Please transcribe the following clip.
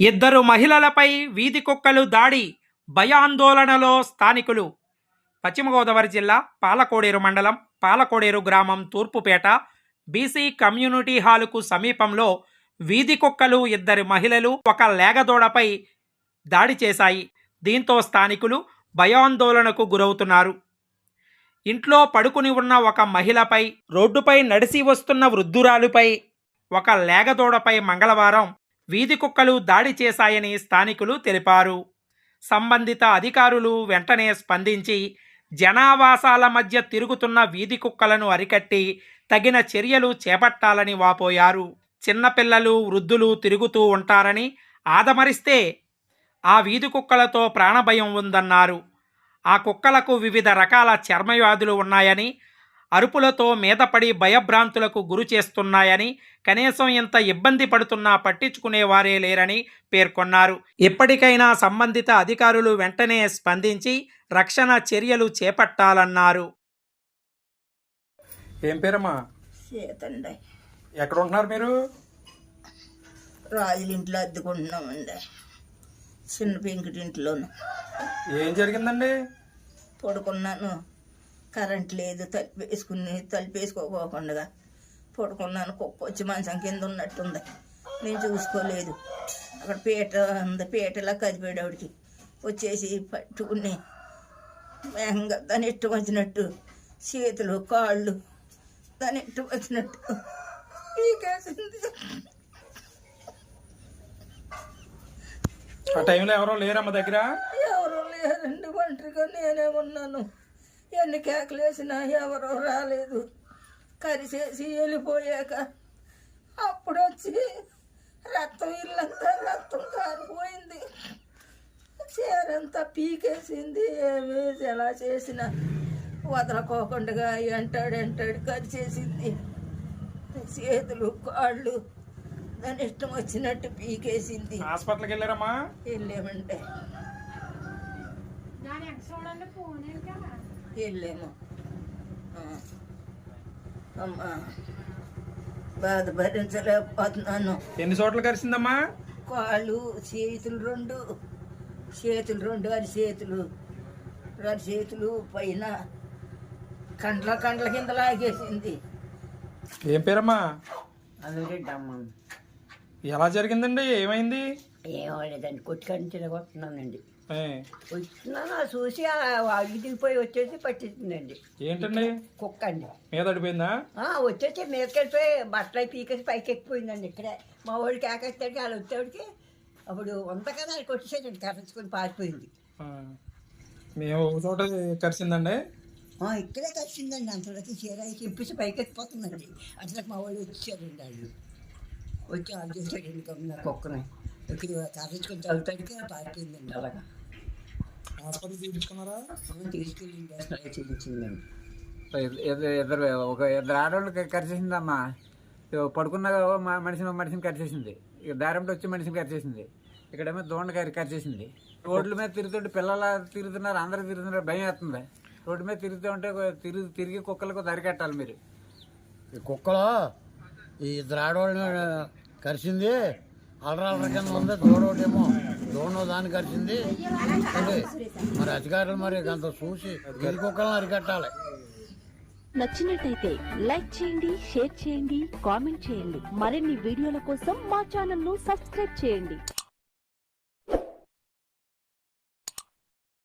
ఇద్దరు మహిళలపై వీధి కుక్కలు దాడి భయాందోళనలో స్థానికులు. పశ్చిమ గోదావరి జిల్లా పాలకోడేరు మండలం పాలకోడేరు గ్రామం తూర్పుపేట బీసీ కమ్యూనిటీ హాలుకు సమీపంలో వీధి కుక్కలు ఇద్దరు మహిళలు ఒక లేగదోడపై దాడి చేశాయి. దీంతో స్థానికులు భయాందోళనకు గురవుతున్నారు. ఇంట్లో పడుకుని ఉన్న ఒక మహిళపై రోడ్డుపై నడిసి వస్తున్న వృద్ధురాలుపై ఒక లేగదోడపై మంగళవారం వీధి కుక్కలు దాడి చేశాయని స్థానికులు తెలిపారు. సంబంధిత అధికారులు వెంటనే స్పందించి జనావాసాల మధ్య తిరుగుతున్న వీధి కుక్కలను అరికట్టి తగిన చర్యలు చేపట్టాలని వాపోయారు. చిన్నపిల్లలు వృద్ధులు తిరుగుతూ ఉంటారని ఆదమరిస్తే ఆ వీధి కుక్కలతో ప్రాణభయం ఉందన్నారు. ఆ కుక్కలకు వివిధ రకాల చర్మవ్యాధులు ఉన్నాయని అరుపులతో మీదపడి భయభ్రాంతులకు గురి చేస్తున్నాయని కనీసం ఇంత ఇబ్బంది పడుతున్నా పట్టించుకునేవారే లేరని పేర్కొన్నారు. ఇప్పటికైనా సంబంధిత అధికారులు వెంటనే స్పందించి రక్షణ చర్యలు చేపట్టాలన్నారు. ఏం పేరమ్మా? చేతండి ఎక్కడ ఉంటున్నారు మీరు? రాజుల ఇంట్లో అద్దెకుంటున్నామండి. చిన్న పెంకుటింట్లోను. ఏం జరిగిందండి? పడుకున్నాను. కరెంట్ లేదు తలుపు వేసుకుని తలుపు వేసుకోకుండా పడుకున్నాను. కుక్క వచ్చి మంచం కింద ఉన్నట్టుంది. నేను చూసుకోలేదు. అక్కడ పీట ఉంది. పీటలా కదిపాడు ఆవిడకి. వచ్చేసి పట్టుకుని వేగంగా దాని ఇష్టం వచ్చినట్టు చేతులు కాళ్ళు దాని ఇష్టం వచ్చినట్టు పీకేసింది. ఆ టైంలో ఎవరో లేరమ్మ దగ్గర? ఎవరు లేరండి ఒంటరిగా నేనే ఉన్నాను. ఎన్ని కేకలు వేసినా ఎవరో రాలేదు. కరిసేసి వెళ్ళిపోయాక అప్పుడు వచ్చి రక్తం ఇల్లంతా రక్తం కారిపోయింది. చీరంతా పీకేసింది. ఏమి ఎలా చేసినా వదలకోకుండా ఎంటాడు ఎంటాడు కరిచేసింది. చేతులు కాళ్ళు దాని ఇష్టం వచ్చినట్టు పీకేసింది. హాస్పిటల్కి వెళ్ళారమ్మా? వెళ్ళామంటే వెళ్ళాము. అమ్మా. బాధ భరించలేకపోతున్నాను ఎన్ని చోట్ల కలిసిందమ్మా కాళ్ళు చేతులు రెండు. చేతులు రెండు అరి చేతులు. అరి చేతులు పైన కండ్ల కండ్ల కింద లాగేసింది. ఏం పేరమ్మా? అదేంటమ్మా ఎలా జరిగిందండి? ఏమైంది? ఏమలేదండి కొట్టుకొని తిరగొస్తున్నానండి చూసి ఆ అడిగి దిగిపోయి వచ్చేసి పట్టించిందండి ఏంటండి? కుక్క అండి మీద పడిపోయిందా? ఆ, వచ్చేసి మీదకెళ్ళిపోయి బట్టలు పీకేసి పైకి ఎక్కిపోయిందండి ఇక్కడే. మా వాడికి ఆకేస్తాడికి వాళ్ళు వచ్చేవాడికి అప్పుడు వంద కదా అది కొట్టేసేటండి కరెంచుకొని పారిపోయింది. ఆ, మేము ఒక చోట కరిసిందండి ఆ, ఇక్కడే కలిసిందండి అంతలోకి చీర చింపేసి పైకి ఎక్కిపోతుందండి. అసలు మా వాళ్ళు వచ్చారండి వాళ్ళు వచ్చి వాళ్ళు గమ్మున కుక్కని? ఇక్కడ కరెంచుకొని చదువుతాడికి పారిపోయిందండి. అలాగా. హాస్పిటల్ చూపించుకున్నారా తీసుకెళ్ళి ఇద్దరు ఒక ఇద్దరు ఆడవాళ్ళు కరిచేసిందమ్మా. ఇగో పడుకున్న మ- మనిషిని మనిషిని కరిచేసింది. ఇక దారంలో వచ్చి మనిషిని కరిచేసింది. ఇక్కడేమో దోండ కరి కరిచేసింది. రోడ్ల మీద తిరుగుతుంటే పిల్లలు తిరుగుతున్నారు అందరూ తిరుగుతున్నారు భయం వేస్తుంది. రోడ్డు మీద తిరుగుతూ ఉంటే తిరిగి తిరిగి కుక్కలకు దరికెట్టాలి మీరు. ఈ కుక్కలో ఈ ఇద్దరు ఆడవాళ్ళని కరిచింది అలరాల కింద ఉంది దూడోటేమో. దూడో దాన్ని కరిచింది మరి అధికారులు మరి అంత చూసి గిరి అరికట్టాలి. నచ్చినట్టయితే లైక్ చేయండి షేర్ చేయండి కామెంట్ చేయండి. మరిన్ని వీడియోల కోసం మా ఛానల్ను సబ్స్క్రైబ్ చేయండి.